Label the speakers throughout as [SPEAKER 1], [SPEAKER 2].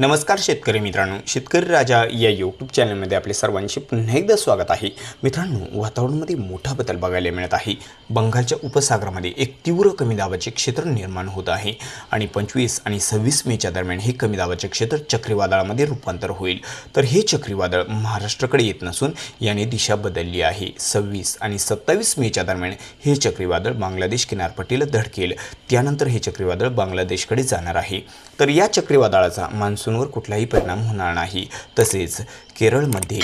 [SPEAKER 1] नमस्कार शेतकरी मित्रांनो शेतकरी राजा या यूट्यूब चॅनलमध्ये आपले सर्वांचे पुन्हा एकदा स्वागत आहे. मित्रांनो वातावरणामध्ये मोठा बदल बघायला मिळत आहे. बंगालच्या उपसागरामध्ये एक तीव्र कमी दाबाचे क्षेत्र निर्माण होत आहे आणि पंचवीस आणि सव्वीस मेच्या दरम्यान हे कमी दाबाचे क्षेत्र चक्रीवादळामध्ये रूपांतर होईल. तर हे चक्रीवादळ महाराष्ट्राकडे येत नसून याने दिशा बदलली आहे. सव्वीस आणि सत्तावीस मेच्या दरम्यान हे चक्रीवादळ बांगलादेश किनारपट्टीला धडकेल. त्यानंतर हे चक्रीवादळ बांगलादेशकडे जाणार आहे. तर या चक्रीवादळाचा मान्सून मान्सूनवर कुठलाही परिणाम होणार नाही. तसेच केरळमध्ये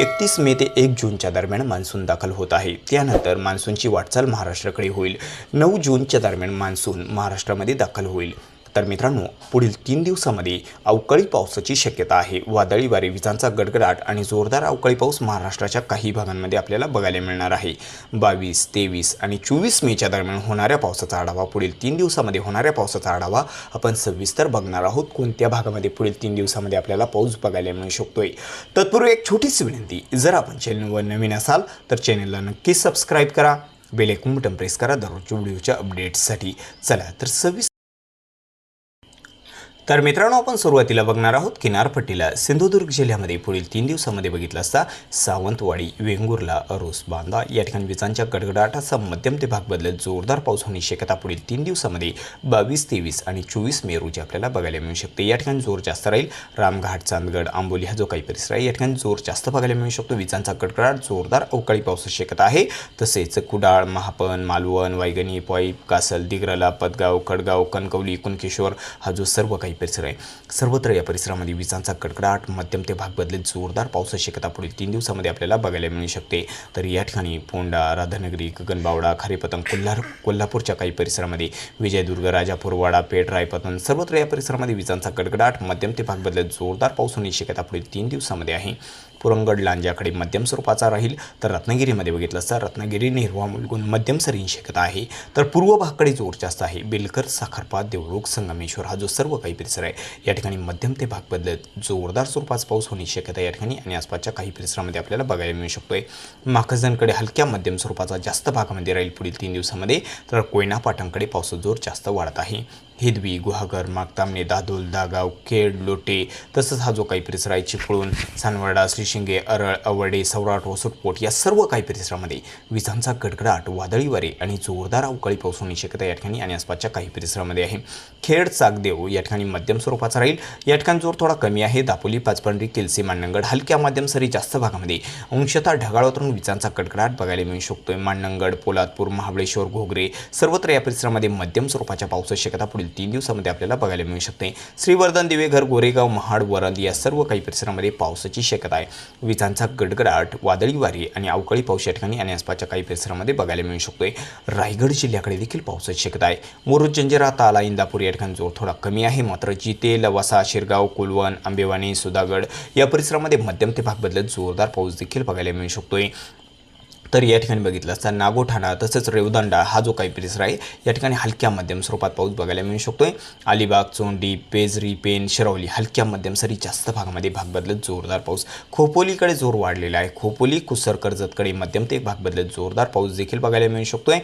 [SPEAKER 1] एकतीस मे ते एक जूनच्या दरम्यान मान्सून दाखल होत आहे. त्यानंतर मान्सूनची वाटचाल महाराष्ट्राकडे होईल. नऊ जूनच्या दरम्यान मान्सून महाराष्ट्रामध्ये दाखल होईल. तर मित्रांनो पुढील तीन दिवसामध्ये अवकाळी पावसाची शक्यता आहे. वादळी वारे विजांचा गडगडाट आणि जोरदार अवकाळी पाऊस महाराष्ट्राच्या काही भागांमध्ये आपल्याला बघायला मिळणार आहे. बावीस तेवीस आणि चोवीस मेच्या दरम्यान होणाऱ्या पावसाचा आढावा पुढील तीन दिवसामध्ये होणाऱ्या पावसाचा आढावा आपण सविस्तर बघणार आहोत. कोणत्या भागामध्ये पुढील तीन दिवसामध्ये आपल्याला पाऊस बघायला मिळू शकतोय? तत्पूर्वी एक छोटीशी विनंती जर आपण चॅनलवर नवीन असाल तर चॅनलला नक्कीच सबस्क्राईब करा. बेल ऐकून बटन प्रेस करा. दररोजच्या व्हिडिओच्या अपडेट्ससाठी चला तर सव्वीस तर मित्रांनो आपण सुरुवातीला बघणार आहोत किनारपट्टीला. सिंधुदुर्ग जिल्ह्यामध्ये पुढील तीन दिवसामध्ये बघितलं असता सावंतवाडी वेंगुर्ला अरोस बांदा या ठिकाणी विजांच्या गडगडाटाचा मध्यम ते भाग बदलत जोरदार पाऊस होण्याची शक्यता पुढील तीन दिवसामध्ये बावीस तेवीस आणि चोवीस मे रोजी आपल्याला बघायला मिळू शकते. या ठिकाणी जोर जास्त राहील. रामघाट चांदगड आंबोली हा जो काही परिसर आहे या ठिकाणी जोर जास्त बघायला मिळू शकतो. विजांचा गडगडाट जोरदार अवकाळी पावसाची शक्यता आहे. तसेच कुडाळ महापन मालवण वायगणी पॉईप कासल दिग्रला पदगाव कडगाव कणकवली कुणकेश्वर हा जो सर्व काही परिसर आहे. सर्वत्र या परिसरामध्ये विजांचा कडकडाट मध्यम ते भाग बदलत जोरदार पावसाची शक्यता पुढील तीन दिवसामध्ये आपल्याला बघायला मिळू शकते. तर या ठिकाणी पोंडा राधानगरी गगनबावडा खारेपतंग कोल्हार कोल्हापूरच्या काही परिसरामध्ये विजयदुर्ग राजापूर वाडा पेठ रायपतन सर्वत्र या परिसरामध्ये विजांचा गडगडाट मध्यम ते भाग बदलत जोरदार पाऊस होण्याची शक्यता पुढील तीन दिवसामध्ये आहे. पुरंगड लांजाकडे मध्यम स्वरूपाचा राहील. तर रत्नागिरीमध्ये बघितलं असता रत्नागिरी निर्वा मुलगुण मध्यम सरीन शक्यता आहे. तर पूर्व भागकडे जोर जास्त आहे. बेलकर साखरपा देवरुख संगमेश्वर हा जो सर्व काही परिसर आहे या ठिकाणी मध्यम ते भाग बदलत जोरदार स्वरूपाचा पाऊस होण्याची शक्यता या ठिकाणी आणि आसपासच्या काही परिसरामध्ये आपल्याला बघायला मिळू शकतोय. माखजनकडे हलक्या मध्यम स्वरूपाचा जास्त भागामध्ये राहील पुढील तीन दिवसामध्ये. तर कोयना पाटणकडे पावसाचा जोर जास्त वाढत आहे. हिदवी गुहागर मागतामणे दादोल दागाव खेड लोटे तसंच हा जो काही परिसर आहे चिपळूण सानवर्डा श्रीशिंगे अरळ अवडे सौराट वसुटपोट या सर्व काही परिसरामध्ये विजांचा गडगडाट वादळी वारे आणि जोरदार अवकाळी पाऊस होण्याची शक्यता या ठिकाणी आणि आसपासच्या काही परिसरामध्ये आहे. खेड चाकदेव या ठिकाणी मध्यम स्वरूपाचा राहील. या ठिकाणी जोर थोडा कमी आहे. दापोली पाचपंडी केलसी मांडणगड हलक्या माध्यम सरी जास्त भागामध्ये अंशतः ढगाळ उतरून विजांचा गडगडाट बघायला मिळू शकतोय. मांडणगड पोलादपूर महाबळेश्वर घोगरे सर्वत्र या परिसरामध्ये मध्यम स्वरूपाच्या पावसाची शक्यता पुढे पुढील तीन दिवसामध्ये आपल्याला बघायला मिळू शकते. श्रीवर्धन दिवेघर गोरेगाव महाड वरंद या सर्व काही परिसरामध्ये पावसाची शक्यता आहे. विजांचा गडगडाट वादळी वारी आणि अवकाळी पाऊस या ठिकाणी आणि आसपासच्या काही परिसरामध्ये बघायला मिळू शकतोय. रायगड जिल्ह्याकडे देखील पावसाची शक्यता आहे. मुरुड जंजिरा ताला इंदापूर या ठिकाणी जोर थोडा कमी आहे. मात्र जिते लवासा शिरगाव कुलवन आंबेवाणी सुधागड या परिसरामध्ये मध्यम ते भाग बदलत जोरदार पाऊस देखील बघायला मिळू शकतोय. तर या ठिकाणी बघितलं असता नागोठाणा तसंच रेवदंडा हा जो काही परिसर आहे या ठिकाणी हलक्या मध्यम स्वरूपात पाऊस बघायला मिळू शकतोय. अलिबाग चोंडी पेजरी पेन शिरवली हलक्या मध्यम सरी जास्त भागामध्ये भाग बदलत जोरदार पाऊस. खोपोलीकडे जोर वाढलेला आहे. खोपोली कुसर कर्जतकडे मध्यम ते भाग बदलत जोरदार पाऊस देखील बघायला मिळू शकतोय.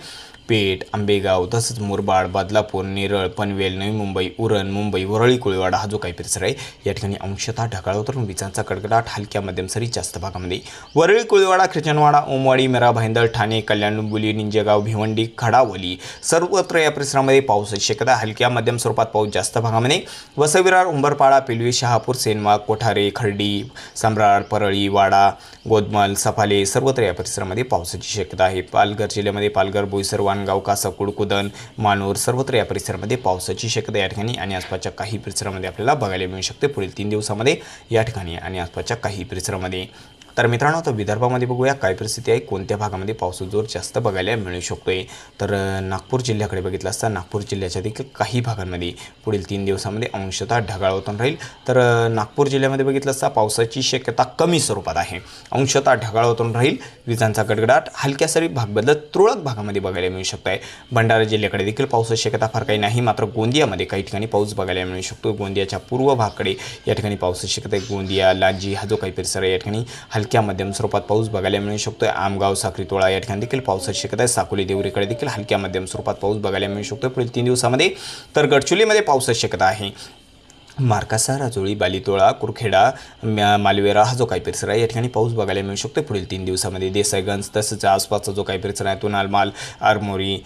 [SPEAKER 1] पेठ आंबेगाव तसंच मुरबाड बदलापूर नेरळ पनवेल नवी मुंबई उरण मुंबई वरळी कुळवाडा हा जो काही परिसर आहे या ठिकाणी अंशतः ढगाळ उतरून विजांचा कडकडाट हलक्या मध्यम सरी जास्त भागामध्ये. वरळी कुळवाडा ख्रिचनवाडा ओमवाडी मेरा भाईंदळ ठाणे कल्याण डुंबुली निंजेगाव भिवंडी खडावली सर्वत्र या परिसरामध्ये पावसाची शक्यता हलक्या मध्यम स्वरूपात पाऊस जास्त भागामध्ये. वसविरार उंबरपाडा पिलवी शहापूर सेनवा कोठारे खर्डी सम्राट परळी वाडा गोदमल सफाले सर्वत्र या परिसरामध्ये पावसाची शक्यता आहे. पालघर जिल्ह्यामध्ये पालघर बोईसर वाणगाव कासाकुड कुदन मानूर सर्वत्र या परिसरामध्ये पावसाची शक्यता या ठिकाणी आणि आसपासच्या काही परिसरामध्ये आपल्याला बघायला मिळू शकते. पुढील तीन दिवसामध्ये या ठिकाणी आणि आसपासच्या काही परिसरामध्ये. तर मित्रांनो आता विदर्भामध्ये बघूया काय परिस्थिती आहे कोणत्या भागामध्ये पावसाचा जोर जास्त बघायला मिळू शकतोय. तर नागपूर जिल्ह्याकडे बघितलं असता नागपूर जिल्ह्याच्या देखील काही भागांमध्ये पुढील तीन दिवसामध्ये अंशतः ढगाळ होताना राहील. तर नागपूर जिल्ह्यामध्ये बघितलं असता पावसाची शक्यता कमी स्वरूपात आहे. अंशतः ढगाळ होताना राहील. विजांचा गडगडाट हलक्या सरी भाग बदलत तुरळक भागामध्ये बघायला मिळू शकत आहे भंडारा जिल्ह्याकडे देखील पावसाची शक्यता फार काही नाही मात्र गोंदियामध्ये काही ठिकाणी पाऊस बघायला मिळू शकतो. गोंदियाच्या पूर्व भागाकडे या ठिकाणी पावसाची शक्यता आहे. गोंदिया लांजी हा जो काही परिसर आहे या ठिकाणी हलक्या मध्यम स्वरूपात पाऊस बघायला मिळू शकतो आमगाव साखरीतोळा या ठिकाणी देखील पावसाची शक्यता आहे. साकोली देवरीकडे देखील हलक्या मध्यम स्वरूपात पाऊस बघायला मिळू शकतो पुढील तीन दिवसामध्ये तर गडचिरोलीमध्ये पावसाची शक्यता आहे. मार्कासा राजोळी बालितोळा कुरखेडा म्या- मालवेरा हा जो काही परिसर आहे या ठिकाणी पाऊस बघायला मिळू शकतो पुढील तीन दिवसामध्ये देसाईगंज तसंच आसपासचा जो काही परिसर आहे तो नालमाल आरमोरी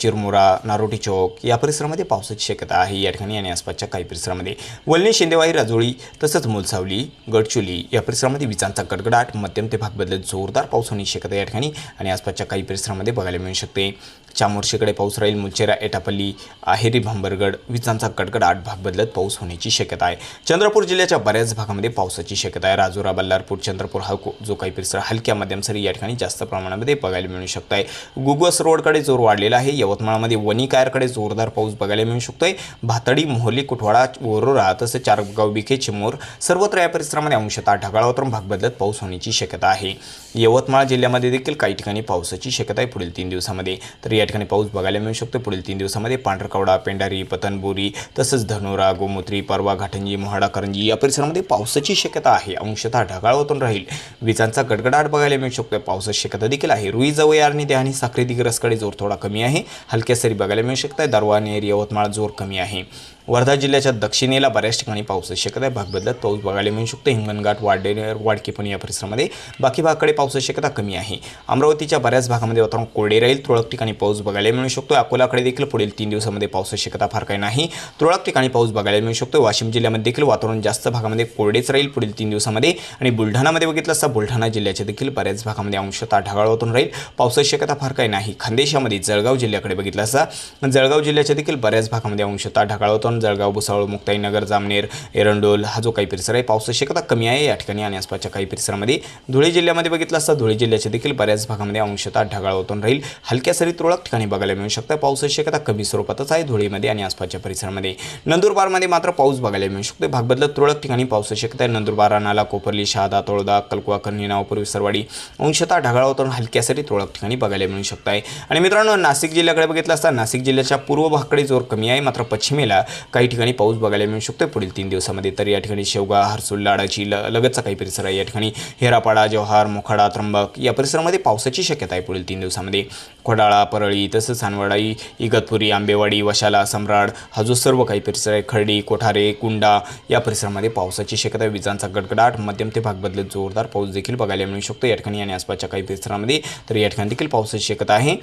[SPEAKER 1] चिरमुरा नारोटी चौक या परिसरामध्ये पावसाची शक्यता आहे. या ठिकाणी आणि आसपासच्या काही परिसरामध्ये वल्ने शिंदेवाई राजोळी तसंच मुलसावली गडचुली या परिसरामध्ये विजांचा गडगडाट मध्यम ते भाग बदलत जोरदार पाऊस होण्याची शक्यता या ठिकाणी आणि आसपासच्या काही परिसरामध्ये बघायला मिळू शकते. चामोर्शीकडे पाऊस राहील मुलचेरा एटापल्ली आहेरी भांबरगड विजांचा गडगडाट भाग बदलत पाऊस होण्याची शक्यता आहे. चंद्रपूर जिल्ह्याच्या बऱ्याच भागामध्ये पावसाची शक्यता आहे. राजुरा बल्लारपूर चंद्रपूर हा जो काही परिसर हलक्या मध्यम सरी या ठिकाणी जास्त प्रमाणामध्ये बघायला मिळू शकत आहे गुगस रोडकडे जोर वाढलेला आहे. यवतमाळमध्ये वनिकायरकडे जोरदार पाऊस बघायला मिळू शकतोय. भातडी मोहली कुठवाडा वरोरा तसेच चारगाव बिखे चिमूर सर्वत्र या परिसरामध्ये अंशतः ढगाळ वातावरण भाग बदलत पाऊस होण्याची शक्यता आहे. यवतमाळ जिल्ह्यामध्ये देखील काही ठिकाणी पावसाची शक्यता आहे पुढील तीन दिवसामध्ये. तर या ठिकाणी पाऊस बघायला मिळू शकतो पुढील तीन दिवसामध्ये पांढरकवडा पेंढारी पतनबोरी तसंच धनोरा गोमूत्री परवा घाटंजी मोहाडा करंजी या परिसरामध्ये पावसाची शक्यता आहे. अंशतः ढगाळ होतून राहील. विजांचा गडगडाट बघायला मिळू शकतो पावसाची शक्यता देखील आहे. रुई जवळ आणि आणि साखरे दिग्रसकडे जोर थोडा कमी आहे. हलक्या सरी बघायला मिळू शकतात आहे नेर यवतमाळ जोर कमी आहे. वर्धा जिल्ह्याच्या दक्षिणेला बऱ्याच ठिकाणी पावसाची शक्यता आहे. भाग बदलत पाऊस बघायला मिळू शकतो. हिंगणघाट वाडेनेर वाडकेपणी या परिसरामध्ये बाकी भागाकडे पावसाची शक्यता कमी आहे. अमरावतीच्या बऱ्याच भागामध्ये वातावरण कोरडे राहील. तुरळक ठिकाणी पाऊस बघायला मिळू शकतो. अकोलाकडे देखील पुढील तीन दिवसामध्ये पावसाची शक्यता फार काही नाही. तुरळक ठिकाणी पाऊस बघायला मिळू शकतो. वाशिम जिल्ह्यामध्ये देखील वातावरण जास्त भागामध्ये कोरडेच राहील पुढील तीन दिवसामध्ये. आणि बुलढाणामध्ये बघितलं असता बुलढाणा जिल्ह्याच्या देखील बऱ्याच भागामध्ये अंशतः ढगाळ होतून राहील. पावसाची शक्यता फार काही नाही. खानदेशामध्ये जळगाव जिल्ह्याकडे बघितलं असता जळगाव जिल्ह्याच्या देखील बऱ्याच भागामध्ये अंशतः ढगाळ कळवण जळगाव भुसावळ मुक्ताईनगर जामनेर एरंडोल हा जो काही परिसर आहे पावसाची शक्यता कमी आहे. या ठिकाणी आणि आसपासच्या काही परिसरामध्ये धुळे जिल्ह्यामध्ये बघितलं असता धुळे जिल्ह्याच्या देखील बऱ्याच भागामध्ये अंशतः ढगाळ होतून राहील. हलक्या सरी तुरळक ठिकाणी बघायला मिळू शकतं. पावसाची शक्यता कमी स्वरूपातच आहे धुळेमध्ये आणि आसपासच्या परिसरामध्ये. नंदुरबारमध्ये मात्र पाऊस बघायला मिळू शकतो भाग बदलत तुरळक ठिकाणी पावसाची शक्यता आहे. नंदुरबार राणाला कोपरली शहादा तोळदा कलकुवा कन्नी पूर्वी विसरवाडी अंशतः ढगाळ होतून हलक्या सरी तुरळक ठिकाणी बघायला मिळू शकत आहे आणि मित्रांनो नाशिक जिल्ह्याकडे बघितलं असता नाशिक जिल्ह्याच्या पूर्व भागाकडे जोर कमी आहे. मात्र पश्चिमेला काही ठिकाणी पाऊस बघायला मिळू शकतो पुढील तीन दिवसामध्ये तर या ठिकाणी शेवगा हरसूल लाडाची ल लगतचा काही परिसर आहे. या ठिकाणी हेरापाडा जव्हार मोखाडा त्र्यंबक या परिसरामध्ये पावसाची शक्यता आहे पुढील तीन दिवसामध्ये. खोडाळा परळी तसंच सानवाडाई इगतपुरी आंबेवाडी वशाला सम्राट हा जो सर्व काही परिसर आहे. खर्डी कोठारे कुंडा या परिसरामध्ये पावसाची शक्यता आहे. विजांचा गडगडाट मध्यम ते भाग बदलत जोरदार पाऊस देखील बघायला मिळू शकतो या ठिकाणी आणि आसपासच्या काही परिसरामध्ये तर या ठिकाणी देखील पावसाची शक्यता आहे.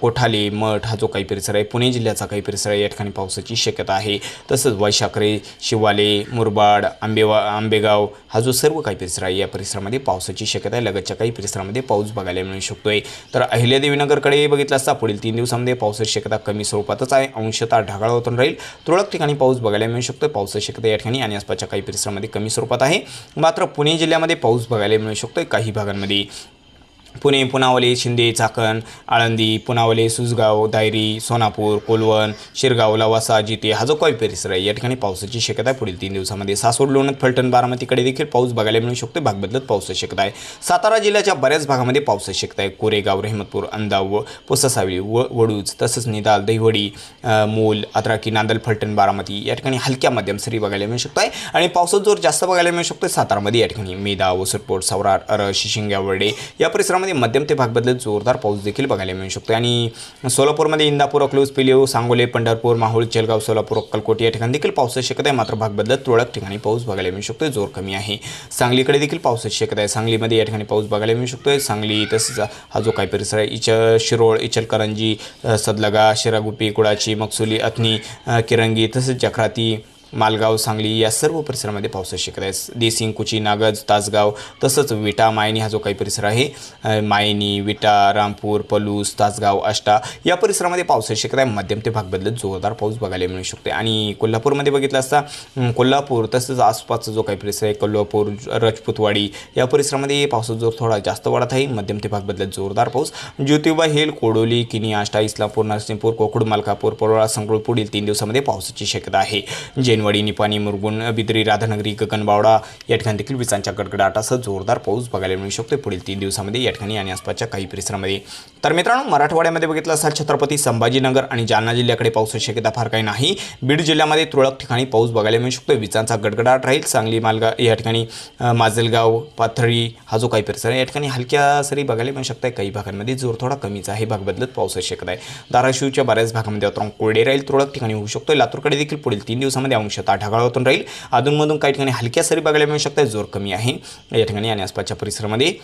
[SPEAKER 1] कोठाली मठ हा जो काही परिसर आहे पुणे जिल्ह्याचा काही परिसर आहे. या ठिकाणी पावसाची शक्यता आहे. तसंच वैशाखरे शिवाले मुरबाड आंबेवा आंबेगाव हा जो सर्व काही परिसर आहे या परिसरामध्ये पावसाची शक्यता आहे. लगतच्या काही परिसरामध्ये पाऊस बघायला मिळू शकतोय. तर अहिल्यादेवीनगरकडे बघितलं असता पुढील तीन दिवसामध्ये पावसाची शक्यता कमी स्वरूपातच आहे. अंशतः ढगाळ होतून राहील. तुरळक ठिकाणी पाऊस बघायला मिळू शकतो पावसाची शक्यता या ठिकाणी आणि आसपासच्या काही परिसरामध्ये कमी स्वरूपात आहे. मात्र पुणे जिल्ह्यामध्ये पाऊस बघायला मिळू शकतोय. काही भागांमध्ये पुणे पुनावले शिंदे चाकण आळंदी पुनावले सुजगाव दायरी सोनापूर कोलवण शिरगाव लवासा जिते हा जो काही परिसर आहे या ठिकाणी पावसाची शक्यता आहे पुढील तीन दिवसामध्ये. सासवड लोणत फलटण बारामतीकडे देखील पाऊस बघायला मिळू शकतो भाग बदलत पावसाची शक्यता आहे. सातारा जिल्ह्याच्या बऱ्याच भागामध्ये पावसाची शक्यता आहे. कोरेगाव रेहमतपूर अंदाव व पुसासावली व वडूज तसंच निदाल दहिवडी मूल अत्राकी नांदल फलटण बारामती या ठिकाणी हलक्या मध्यम सरी बघायला मिळू शकतो आहे आणि पावसाचा जोर जास्त बघायला मिळू शकतो सातारामध्ये या ठिकाणी. मेदा वसरपोट सवराट अर शिशिंग्यावर्डे या परिसरामध्ये मध्यम ते भागबद्दल जोरदार पाऊस देखील बघायला मिळू शकतो. आणि सोलापूरमध्ये इंदापूर अकलूज पिलिओ सांगोले पंढरपूर माहुळ जलगाव सोलापूर अक्कलकोट या ठिकाणी देखील पावसाची शक्यता आहे. मात्र भाग बदलत तुरळक ठिकाणी पाऊस बघायला मिळू शकतो जोर कमी आहे. सांगलीकडे देखील पावसाची शक्यता आहे. सांगलीमध्ये या ठिकाणी पाऊस बघायला मिळू शकतो सांगली तसंच हा जो काही परिसर आहे इच शिरोळ इचलकरंजी सदलगा शिरागुपी कुडाची मकसुली अथनी किरंगी तसंच जखराती मालगाव सांगली या सर्व परिसरामध्ये पावसाची शक्यता आहे. देसिंग कुची नागज तासगाव तसंच विटा मायनी हा जो काही परिसर आहे मायनी विटा रामपूर पलूस तासगाव आष्टा या परिसरामध्ये पावसाची शक्यता आहे. मध्यम ते भाग बदलत जोरदार पाऊस बघायला मिळू शकते आणि कोल्हापूरमध्ये बघितलं असता कोल्हापूर तसंच आसपासचा जो काही परिसर आहे कोल्हापूर राजपूतवाडी या परिसरामध्ये पावसाचा जोर थोडा जास्त वाढत आहे. मध्यम ते भाग बदलत जोरदार पाऊस. ज्योतिबा हेल कोडोली किनी आष्टा इस्लामपूर नरसिंहपूर कोकुड मलकापूर परोळा संगरूळ पुढील तीन दिवसामध्ये पावसाची शक्यता आहे. जैनवाडी निपाणी मुरगुण बिद्री राधानगरी गगनबावडा या ठिकाणी देखील विजांच्या गडगडाटासह जोरदार पाऊस बघायला मिळू शकतो पुढील तीन दिवसामध्ये या ठिकाणी आणि आसपासच्या काही परिसरामध्ये. तर मित्रांनो मराठवाड्यामध्ये बघितलं असाल छत्रपती संभाजीनगर आणि जालना जिल्ह्याकडे पावसाची शक्यता फार काही नाही. बीड जिल्ह्यामध्ये तुरळक ठिकाणी पाऊस बघायला मिळू शकतो विजांचा गडगडाट राहील. सांगली मालगा या ठिकाणी माजलगाव पाथरी हा जो काही परिसर आहे या ठिकाणी हलक्या सरी बघायला मिळू शकत आहे काही भागांमध्ये जोर थोडा कमीच आहे. भाग बदलत पावसाची शक्यता आहे. धाराशिवच्या बऱ्याच भागामध्ये वातावरण कोरडे राहील. तुरळक ठिकाणी होऊ शकतो लातूरकडे देखील पुढील तीन दिवसामध्ये अंशतः ढगाळ होतून राहील. अधूनमधून काही ठिकाणी हलक्या सरी बघायला मिळू शकतात. जोर कमी आहे. या ठिकाणी आणि आसपासच्या परिसरामध्ये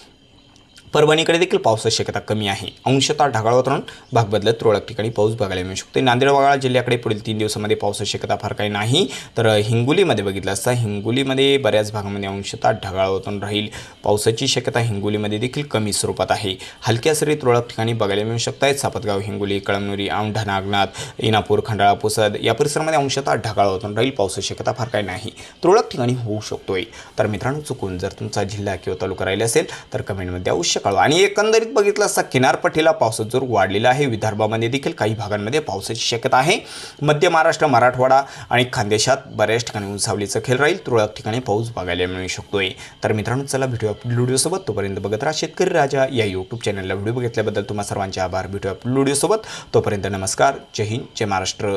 [SPEAKER 1] परभणीकडे देखील पावसाची शक्यता कमी आहे. अंशतः ढगाळ वातावरण भाग बदलत तुरळक ठिकाणी पाऊस बघायला मिळू शकतो. नांदेड वगळा जिल्ह्याकडे पुढील तीन दिवसामध्ये पावसाची शक्यता फार काही नाही. तर हिंगोलीमध्ये बघितलं असता हिंगोलीमध्ये बऱ्याच भागामध्ये अंशतः ढगाळ वातावरण राहील. पावसाची शक्यता हिंगोलीमध्ये देखील कमी स्वरूपात आहे. हलक्या सरी तुरळक ठिकाणी बघायला मिळू शकतात सापतगाव हिंगोली कळमनुरी औंढा नागनाथ इनापूर खंडाळा पुसद या परिसरामध्ये अंशतः ढगाळ वातावरण राहील. पावसाची शक्यता फार काही नाही. तुरळक ठिकाणी होऊ शकतोय. तर मित्रांनो चुकून जर तुमचा जिल्हा किंवा तालुका राहिला असेल तर कमेंटमध्ये अवश्य कळवा आणि एकंदरीत बघितलं असता किनारपट्टीला पावसाचा जोर वाढलेला आहे. विदर्भामध्ये देखील काही भागांमध्ये पावसाची शक्यता आहे. मध्य महाराष्ट्र मराठवाडा आणि खानदेशात बऱ्याच ठिकाणी उंचावलीचा खेळ राहील. तुरळक ठिकाणी पाऊस बघायला मिळू शकतोय. तर मित्रांनो चला व्हिडिओ लुडिओसोबत व्हिडिओसोबत तोपर्यंत बघत राहा शेतकरी राजा या यूट्यूब चॅनलला व्हिडिओ बघितल्याबद्दल तुम्हा सर्वांचे आभार. व्हिडिओ पुढील व्हिडिओसोबत तोपर्यंत नमस्कार. जय हिंद जय महाराष्ट्र.